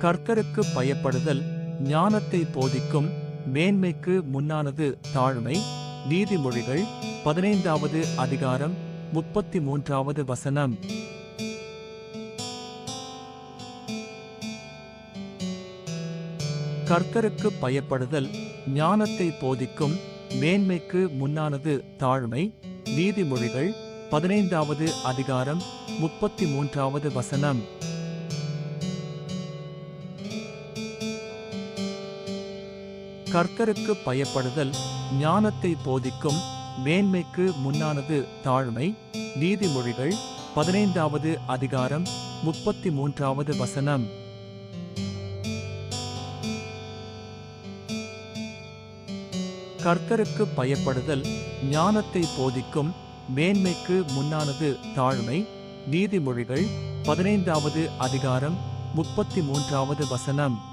கர்த்தருக்கு பயப்படுதல் ஞானத்தை போதிக்கும் மேன்மைக்கு முன்னானது தாழ்மை. நீதிமொழிகள் பதினைந்தாவது அதிகாரம் முப்பத்தி மூன்றாவது வசனம். கர்த்தருக்கு பயப்படுதல் ஞானத்தை போதிக்கும் மேன்மைக்கு முன்னானது தாழ்மை. நீதிமொழிகள் பதினைந்தாவது அதிகாரம் முப்பத்தி மூன்றாவது வசனம். கர்த்தருக்கு பயப்படுதல் ஞானத்தை போதிக்கும் மேன்மைக்கு முன்னானது தாழ்மை. நீதிமொழிகள் பதினைந்தாவது அதிகாரம் முப்பத்தி மூன்றாவது வசனம். கர்த்தருக்கு பயப்படுதல் ஞானத்தை போதிக்கும் மேன்மைக்கு முன்னானது தாழ்மை. நீதிமொழிகள் பதினைந்தாவது அதிகாரம் முப்பத்தி மூன்றாவது வசனம்.